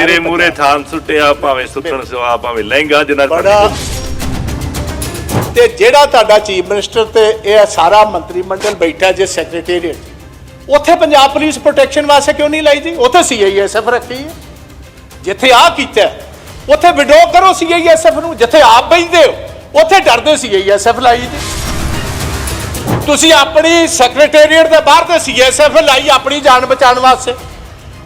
ਤੇਰੇ ਮੂਰੇ ਥਾਨ ਸੁੱਟਿਆ ਭਾਵੇਂ ਸੁੱਤਣ ਸਵਾ ਭਾਵੇਂ ਲਹਿੰਗਾ ਜਿੰਨਾ ਬੜਾ ਤੇ ਜਿਹੜਾ ਤੁਹਾਡਾ ਚੀਫ ਮਿਨਿਸਟਰ ਤੇ ਇਹ ਸਾਰਾ ਮੰਤਰੀ ਮੰਡਲ ਬੈਠਾ ਜੇ ਸੈਕਟਰੀਏਟ। ਉੱਥੇ ਪੰਜਾਬ ਪੁਲਿਸ ਪ੍ਰੋਟੈਕਸ਼ਨ ਵਾਸਤੇ ਕਿਉਂ ਨਹੀਂ ਲਾਈ ਜੀ? ਉੱਥੇ ਸੀਆਈਐਸਐਫ ਰੱਖੀ ਹੈ। ਜਿੱਥੇ ਆ ਕੀਤਾ ਉੱਥੇ ਵਿਡੋ ਕਰੋ ਸੀਆਈਐਸਐਫ ਨੂੰ ਜਿੱਥੇ ਆਪ ਬੈਠਦੇ ਹੋ ਉੱਥੇ ਡਰਦੇ ਸੀਆਈਐਸਐਫ ਲਾਈ ਜੀ। ਤੁਸੀਂ ਆਪਣੀ ਸੈਕਟਰੀਏਟ ਦੇ ਬਾਹਰ ਤੇ ਸੀਐਸਐਫ ਲਾਈ ਆਪਣੀ ਜਾਨ ਬਚਾਉਣ ਵਾਸਤੇ।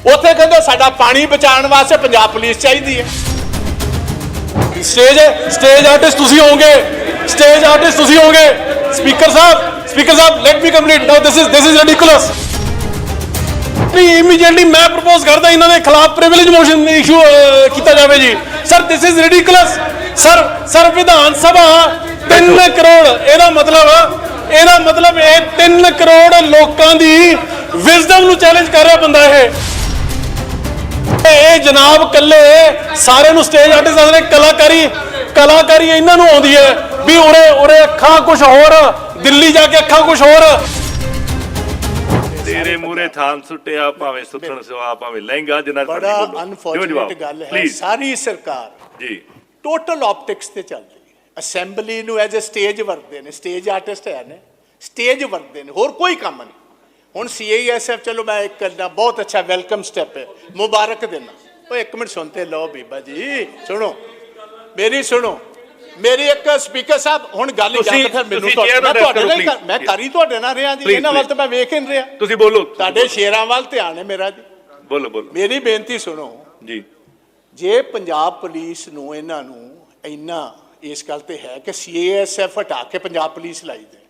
ਉੱਥੇ ਕਹਿੰਦੇ ਸਾਡਾ ਪਾਣੀ ਬਚਾਉਣ ਵਾਸਤੇ ਪੰਜਾਬ ਪੁਲਿਸ ਚਾਹੀਦੀ ਹੈ। ਸਟੇਜ ਸਟੇਜ ਆਰਟਿਸਟ ਤੁਸੀਂ ਹੋਵੋਗੇ। ਸਟੇਜ ਆਰਟਿਸਟ ਤੁਸੀਂ ਹੋਵੋਗੇ। Speaker Sahib speaker Sahib let me complete now this is this is ridiculous ਨਹੀਂ ਇਮੀਡੀਏਟਲੀ ਮੈਂ ਪ੍ਰਪੋਜ਼ ਕਰਦਾ ਇਹਨਾਂ ਦੇ ਖਿਲਾਫ ਪ੍ਰਿਵਿਲੇਜ ਮੋਸ਼ਨ ਇਸ਼ੂ ਕੀਤਾ ਜਾਵੇ ਜੀ। Sir this is ridiculous sir sir Vidhan Sabha 3 crore. ਇਹਦਾ ਮਤਲਬ ਇਹਦਾ ਮਤਲਬ ਇਹ 3 ਕਰੋੜ ਲੋਕਾਂ ਦੀ ਵਿਜ਼ਡਮ ਨੂੰ ਚੈਲੰਜ ਕਰ ਰਿਹਾ ਬੰਦਾ ਇਹ। ਇਹ ਜਨਾਬ ਕੱਲੇ ਸਾਰਿਆਂ ਨੂੰ ਸਟੇਜ ਆਰਟਿਸਟ ਨੇ ਕਲਾਕਾਰੀ ਕਲਾਕਾਰੀ ਇਹਨਾਂ ਨੂੰ ਆਉਂਦੀ ਹੈ ਵੀ ਉਰੇ ਉਰੇ ਅੱਖਾਂ ਕੁਝ ਹੋਰ ਦਿੱਲੀ ਜਾ ਕੇ ਅੱਖਾਂ ਕੁਝ ਹੋਰ। ਤੇਰੇ ਮੂਰੇ ਥਾਨ ਸੁੱਟਿਆ ਭਾਵੇਂ ਸੁੱਤਣ ਸਵਾ ਭਾਵੇਂ ਲਹਿੰਗਾ ਜਿੰਨਾ ਬੜਾ ਅਨਫੋਰਚੂਨੇਟ ਗੱਲ ਹੈ ਸਾਰੀ ਸਰਕਾਰ ਜੀ। ਟੋਟਲ ਆਪਟਿਕਸ ਤੇ ਚੱਲਦੀ ਹੈ। ਅਸੈਂਬਲੀ ਨੂੰ ਐਜ਼ ਅ ਸਟੇਜ ਵਰਤਦੇ ਨੇ ਸਟੇਜ ਆਰਟਿਸਟ ਹੈ ਨੇ ਸਟੇਜ ਵਰਤਦੇ ਨੇ ਹੋਰ ਕੋਈ ਕੰਮ ਨਹੀਂ। ਹੁਣ ਸੀਆਈਐਸਐਫ ਚਲੋ ਮੈਂ ਇੱਕ ਕਰਨਾ ਬਹੁਤ ਅੱਛਾ ਵੈਲਕਮ ਸਟੈਪ ਹੈ। ਮੁਬਾਰਕ ਦੇਣਾ। ਉਹ ਇੱਕ ਮਿੰਟ ਸੁਣਤੇ ਲਓ ਬੀਬਾ ਜੀ। ਸੁਣੋ। ਮੇਰੀ ਸੁਣੋ। ਮੇਰੀ ਇੱਕ ਸਪੀਕਰ ਸਾਹਿਬ ਹੁਣ ਗੱਲ ਜਾਂ ਫਿਰ ਮੈਨੂੰ ਤੁਹਾਡੇ ਨਾਲ ਮੈਂ ਕਰੋ, ਤੁਹਾਡੇ ਨਾਲ ਰਿਹਾ ਜੀ। ਇਹਨਾਂ ਵੱਲ. ਤਾਂ ਮੈਂ ਵੇਖ ਹੀ ਨਹੀਂ ਰਿਹਾ। ਤੁਸੀਂ ਬੋਲੋ। ਤੁਹਾਡੇ ਸ਼ੇਰਾਂ ਵੱਲ ਧਿਆਨ ਹੈ ਮੇਰਾ ਜੀ। ਬੋਲੋ ਬੋਲੋ। ਮੇਰੀ ਬੇਨਤੀ ਸੁਣੋ। ਜੀ। ਜੇ ਪੰਜਾਬ ਪੁਲਿਸ ਨੂੰ ਇਹਨਾਂ ਨੂੰ ਇੰਨਾ ਇਸ ਗੱਲ ਤੇ ਹੈ ਕਿ ਸੀਏਐਸਐਫ ਹਟਾ ਕੇ ਪੰਜਾਬ ਪੁਲਿਸ ਲਾਈ ਦੇ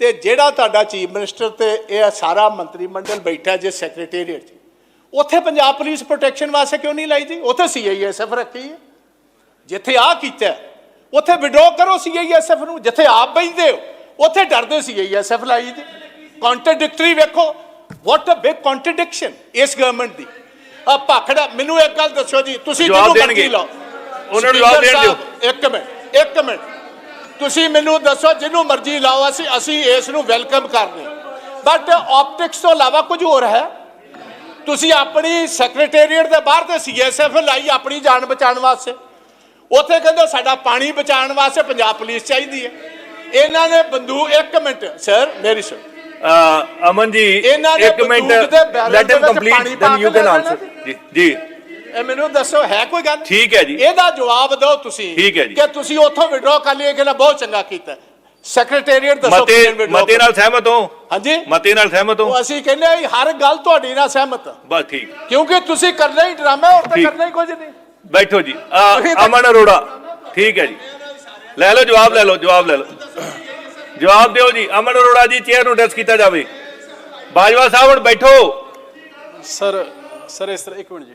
ਤੇ ਜਿਹੜਾ ਤੁਹਾਡਾ ਚੀਫ ਮਿਨਿਸਟਰ ਤੇ ਇਹ ਸਾਰਾ ਮੰਤਰੀ ਮੰਡਲ ਬੈਠਾ ਜੇ ਸੈਕਟਰੀਏਟ ਉੱਥੇ ਪੰਜਾਬ ਪੁਲਿਸ ਪ੍ਰੋਟੈਕਸ਼ਨ ਵਾਸਤੇ ਕਿਉਂ ਨਹੀਂ ਲਾਈ ਜੀ? ਉੱਥੇ ਸੀਆਈਐਸਐਫ ਰੱਖੀ ਹੈ। ਜਿੱਥੇ ਆ ਕੀਤਾ ਉੱਥੇ ਵਿਡੋ ਕਰੋ ਸੀਆਈਐਸਐਫ ਨੂੰ ਜਿੱਥੇ ਆਪ ਬੈਠਦੇ ਹੋ ਉੱਥੇ ਡਰਦੇ ਸੀਆਈਐਸਐਫ ਲਾਈ ਜੀ। ਕੰਟਰਡਿਕਟਰੀ ਵੇਖੋ ਵਾਟ ਅ ਬਿਗ ਕੰਟਰਡਿਕਸ਼ਨ ਇਸ ਗਵਰਨਮੈਂਟ ਦੀ। ਆ ਭਾਖੜਾ ਮੈਨੂੰ ਇੱਕ ਗੱਲ ਦੱਸੋ ਜੀ ਤੁਸੀਂ ਜਿਹਨੂੰ। ਮਰਜ਼ੀ ਲਾਓ। ਉਹਨਾਂ ਨੂੰ ਜਵਾਬ ਦੇਣ ਦਿਓ। ਇੱਕ ਮਿੰਟ ਇੱਕ ਮਿੰਟ। ਤੁਸੀਂ ਮੈਨੂੰ ਦੱਸੋ ਜਿਹਨੂੰ ਮਰਜ਼ੀ ਲਾਓ ਅਸੀਂ ਅਸੀਂ ਇਸ ਨੂੰ ਵੈਲਕਮ ਕਰਦੇ ਬਟ ਆਪਟਿਕਸ ਤੋਂ ਇਲਾਵਾ ਕੁਝ ਹੋਰ ਹੈ। ਤੁਸੀਂ ਆਪਣੀ ਸੈਕਟਰੀਏਟ ਦੇ ਬਾਹਰ ਤੇ ਸੀਐਸਐਫ ਲਾਈ ਆਪਣੀ ਜਾਨ ਬਚਾਉਣ ਵਾਸਤੇ। ਉੱਥੇ ਕਹਿੰਦੇ ਸਾਡਾ ਪਾਣੀ ਬਚਾਉਣ ਵਾਸਤੇ ਪੰਜਾਬ ਪੁਲਿਸ ਚਾਹੀਦੀ ਹੈ। ਇਹਨਾਂ ਨੇ ਬੰਦੂਕ ਇੱਕ ਮਿੰਟ ਸਰ ਮੇਰੀ ਸੁਣ। ਅਹ, ਅਮਨ ਜੀ ਇਹਨਾਂ ਨੇ ਇੱਕ minute let him complete then you can answer ਜੀ। ਇਹ ਮੈਨੂੰ ਦੱਸੋ ਹੈ ਕੋਈ ਗੱਲ? ਠੀਕ ਹੈ ਜੀ। ਇਹਦਾ ਜਵਾਬ ਦਿਓ ਤੁਸੀਂ ਠੀਕ ਹੈ ਜੀ। ਕਿ ਤੁਸੀਂ ਉੱਥੋਂ ਵਿਡਰਾ ਕਰ ਲਿਆ ਕਿ ਨਾ ਬਹੁਤ ਚੰਗਾ ਕੀਤਾ। ਸੈਕਟਰੀਏਟ ਦੱਸੋ ਮਤੇ ਮਤੇ ਨਾਲ ਸਹਿਮਤ ਹੋ? ਹਾਂਜੀ। ਮਤੇ ਨਾਲ ਸਹਿਮਤ ਹੋ? ਉਹ ਅਸੀਂ ਕਹਿੰਦੇ ਹਾਂ, ਹਰ ਗੱਲ ਤੁਹਾਡੀ ਨਾਲ ਸਹਿਮਤ। ਬਸ ਠੀਕ। ਕਿਉਂਕਿ ਤੁਸੀਂ ਕਰਨਾ ਹੀ ਡਰਾਮਾ ਹੋਰ ਤਾਂ। ਕਰਨਾ ਹੀ ਕੁਝ ਨਹੀਂ। ਬੈਠੋ ਜੀ। ਅਮਨ ਅਰੋੜਾ। ਠੀਕ ਹੈ ਜੀ। ਲੈ ਲਓ ਜਵਾਬ ਲੈ ਲਓ ਜਵਾਬ ਲੈ ਲਓ। ਜਵਾਬ ਦਿਓ ਜੀ। ਅਮਨ ਅਰੋੜਾ ਜੀ ਚੇਅਰ ਨੂੰ ਡੈਸ ਕੀਤਾ ਜਾਵੇ। ਬਾਜਵਾ ਸਾਹਿਬ ਹੁਣ ਬੈਠੋ। ਸਰ ਸਰ ਇਸ ਤਰ੍ਹਾਂ ਇੱਕ ਮਿੰਟ ਜੀ।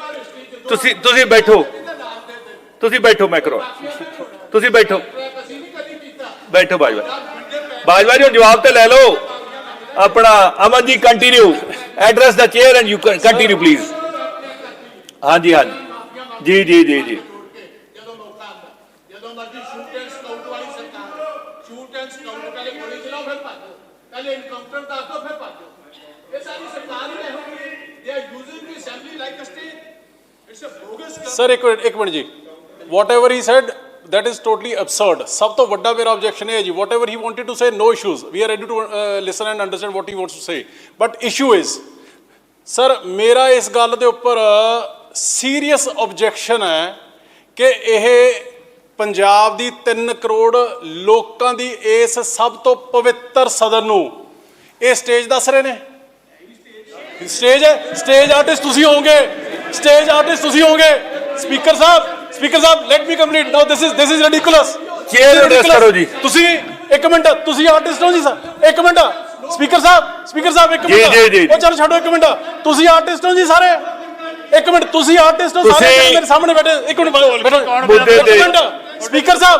ਤੁਸੀਂ ਤੁਸੀਂ ਬੈਠੋ। ਤੁਸੀਂ ਬੈਠੋ, ਮੈਂ ਕਰੋ ਤੁਸੀਂ ਬੈਠੋ। ਬੈਠੋ, ਬਾਜਵਾ। ਬਾਜਵਾ ਜੀ ਜਵਾਬ ਤੇ ਲੈ ਲਓ। ਆਪਣਾ Aman ji continue address the chair and you continue please ਹਾਂਜੀ ਹਾਂਜੀ। ਜੀ ਜੀ ਜੀ ਜੀ। ਪਹਿਲੇ ਇਨਕਾਊਂਟਰ ਦੱਸ ਦਿਓ, ਫਿਰ ਭੱਜੋ ਇਹ ਸਾਰੀ ਸਰਕਾਰ ਹੀ ਇਹੋ they are using the assembly like a state sir ਇੱਕ ਮਿੰਟ ਇੱਕ ਮਿੰਟ ਜੀ whatever he said that is totally absurd ਸਭ ਤੋਂ ਵੱਡਾ ਮੇਰਾ ਆਬਜੈਕਸ਼ਨ ਹੈ ਜੀ whatever he wanted to say no issues we are ready to uh, listen and understand what he wants to say but issue is sir ਮੇਰਾ ਇਸ ਗੱਲ ਦੇ ਉੱਪਰ ਸੀਰੀਅਸ ਆਬਜੈਕਸ਼ਨ ਹੈ ਕਿ ਇਹ ਪੰਜਾਬ ਦੀ 3 ਕਰੋੜ ਲੋਕਾਂ ਦੀ ਇਸ ਸਭ ਤੋਂ ਪਵਿੱਤਰ ਸਦਨ ਨੂੰ ਇਹ ਸਟੇਜ ਦੱਸ ਰਹੇ ਨੇ ਸਟੇਜ ਹੈ ਸਟੇਜ ਆਰਟਿਸਟ ਤੁਸੀਂ ਹੋਵੋਗੇ ਸਟੇਜ ਆਰਟਿਸਟ ਤੁਸੀਂ ਹੋਵੋਗੇ। Speaker Sahib speaker Sahib let me complete now this is this is ridiculous Chair address ਕਰੋ ਜੀ। ਤੁਸੀਂ ਇੱਕ ਮਿੰਟ ਤੁਸੀਂ ਆਰਟਿਸਟ ਹੋ ਜੀ ਸਰ ਇੱਕ ਮਿੰਟ। ਸਪੀਕਰ ਸਾਹਿਬ ਸਪੀਕਰ ਸਾਹਿਬ ਇੱਕ ਮਿੰਟ। ਉਹ ਚਲੋ ਛੱਡੋ ਇੱਕ ਮਿੰਟ। ਤੁਸੀਂ ਆਰਟਿਸਟ ਹੋ ਜੀ ਸਾਰੇ। ਇੱਕ ਮਿੰਟ ਤੁਸੀਂ ਆਰਟਿਸਟ ਹੋ ਸਾਰੇ ਮੇਰੇ ਸਾਹਮਣੇ ਬੈਠੇ ਇੱਕ ਮਿੰਟ ਬੈਠੋ। ਇੱਕ ਮਿੰਟ। ਸਪੀਕਰ ਸਾਹਿਬ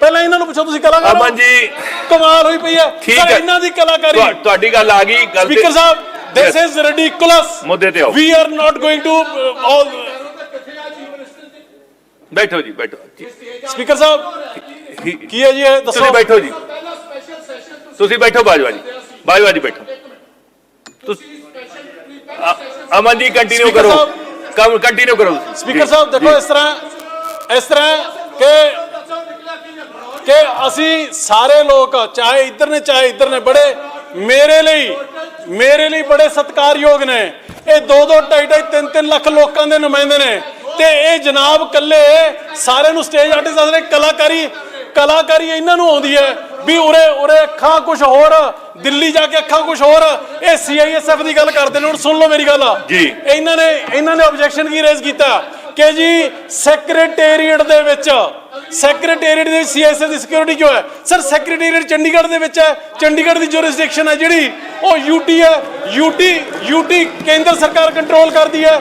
ਪਹਿਲਾਂ ਇਹਨਾਂ ਨੂੰ ਪੁੱਛੋ ਤੁਸੀਂ ਕਲਾਕਾਰ ਹੋ? ਅਮਨ ਜੀ ਕਮਾਲ ਹੋਈ ਪਈ ਹੈ ਠੀਕ ਹੈ। ਇਹਨਾਂ ਦੀ ਕਲਾਕਾਰੀ ਤੁਹਾ- ਤੁਹਾਡੀ ਗੱਲ ਆ ਗਈ ਗੱਲ ਤੇ- speaker Sahib this. Is ridiculous ਮੁੱਦੇ ਤੇ ਆਓ। We are not going to all ਬੈਠੋ ਜੀ ਬੈਠੋ ਸਪੀਕਰ ਸਾਹਿਬ ਕੀ ਹੈ ਜੀ ਇਹ ਦੱਸੋ ਤੁਸੀਂ ਬੈਠੋ ਜੀ ਤੁਸੀਂ ਬੈਠੋ ਬਾਜਵਾ ਜੀ ਬਾਜਵਾ ਜੀ ਬੈਠੋ ਤੁਸੀਂ ਅ- ਅਮਨ ਜੀ ਕੰਟੀਨਿਊ Speaker ਕਰੋ। ਕੰਮ ਕੰਟੀਨਿਊ ਕਰੋ ਤੁਸੀਂ। ਸਪੀਕਰ ਜੀ, ਸਾਹਿਬ ਦੇਖੋ ਜੀ। ਇਸ ਤਰ੍ਹਾਂ ਇਸ ਤਰ੍ਹਾਂ ਕਿ ਕਿ ਅਸੀਂ ਸਾਰੇ ਲੋਕ ਚਾਹੇ ਇੱਧਰ ਨੇ ਚਾਹੇ ਇੱਧਰ ਨੇ ਬੜੇ ਮੇਰੇ ਲਈ ਮੇਰੇ ਲਈ ਬੜੇ ਸਤਿਕਾਰਯੋਗ ਨੇ। ਇਹ 2 2 2.5 3 3 ਲੱਖ ਲੋਕਾਂ ਦੇ ਨੁਮਾਇੰਦੇ ਨੇ। ਤੇ ਇਹ ਜਨਾਬ ਕੱਲੇ ਸਾਰਿਆਂ ਨੂੰ ਸਟੇਜ ਆਰਟਿਸਟ ਆਸਰੇ ਕਲਾਕਾਰੀ ਕਲਾਕਾਰੀ ਇਹਨਾਂ ਨੂੰ ਆਉਂਦੀ ਹੈ ਵੀ ਉਰੇ ਉਰੇ ਅੱਖਾਂ ਕੁਝ ਹੋਰ ਦਿੱਲੀ ਜਾ ਕੇ ਅੱਖਾਂ ਕੁਝ ਹੋਰ। ਇਹ ਸੀਆਈਐਸਐਫ ਦੀ ਗੱਲ ਕਰਦੇ ਨੇ ਹੁਣ ਸੁਣ ਲਓ ਮੇਰੀ ਗੱਲ। ਜੀ। ਇਹਨਾਂ ਨੇ ਇਹਨਾਂ ਨੇ ਆਬਜੈਕਸ਼ਨ ਕੀ ਰੇਜ਼ ਕੀਤਾ? ਕਿ ਜੀ ਸੈਕਟਰੀਏਟ ਦੇ ਵਿੱਚ। ਸੈਕਟਰੀਏਟ ਦੇ ਵਿੱਚ ਸੀਐਸਏ ਦੀ ਸਿਕਿਉਰਿਟੀ ਕਿਉਂ ਹੈ? ਸਰ ਸੈਕਟਰੀਏਟ ਚੰਡੀਗੜ੍ਹ ਦੇ ਵਿੱਚ ਹੈ। ਚੰਡੀਗੜ੍ਹ ਦੀ ਜੁਰਿਸਡਿਕਸ਼ਨ ਹੈ ਜਿਹੜੀ। ਉਹ ਯੂਟੀ ਹੈ। ਯੂਟੀ ਯੂਟੀ ਕੇਂਦਰ ਸਰਕਾਰ ਕੰਟਰੋਲ ਕਰਦੀ ਹੈ।